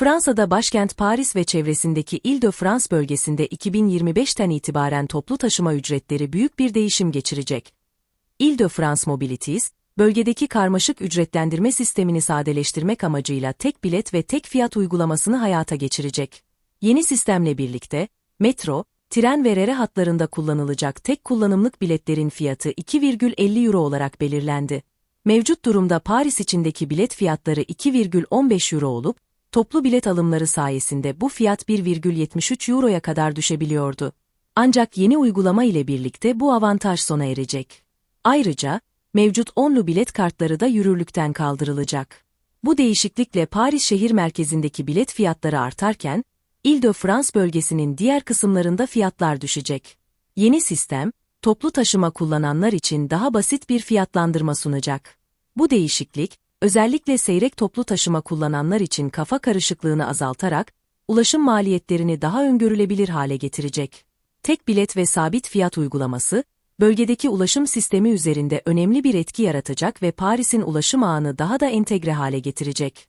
Fransa'da başkent Paris ve çevresindeki Île-de-France bölgesinde 2025'ten itibaren toplu taşıma ücretleri büyük bir değişim geçirecek. Île-de-France Mobilities, bölgedeki karmaşık ücretlendirme sistemini sadeleştirmek amacıyla tek bilet ve tek fiyat uygulamasını hayata geçirecek. Yeni sistemle birlikte, metro, tren ve rere hatlarında kullanılacak tek kullanımlık biletlerin fiyatı 2,50 euro olarak belirlendi. Mevcut durumda Paris içindeki bilet fiyatları 2,15 euro olup, toplu bilet alımları sayesinde bu fiyat 1,73 euroya kadar düşebiliyordu. Ancak yeni uygulama ile birlikte bu avantaj sona erecek. Ayrıca, mevcut onlu bilet kartları da yürürlükten kaldırılacak. Bu değişiklikle Paris şehir merkezindeki bilet fiyatları artarken, Île-de-France bölgesinin diğer kısımlarında fiyatlar düşecek. Yeni sistem, toplu taşıma kullananlar için daha basit bir fiyatlandırma sunacak. Bu değişiklik, özellikle seyrek toplu taşıma kullananlar için kafa karışıklığını azaltarak, ulaşım maliyetlerini daha öngörülebilir hale getirecek. Tek bilet ve sabit fiyat uygulaması, bölgedeki ulaşım sistemi üzerinde önemli bir etki yaratacak ve Paris'in ulaşım ağını daha da entegre hale getirecek.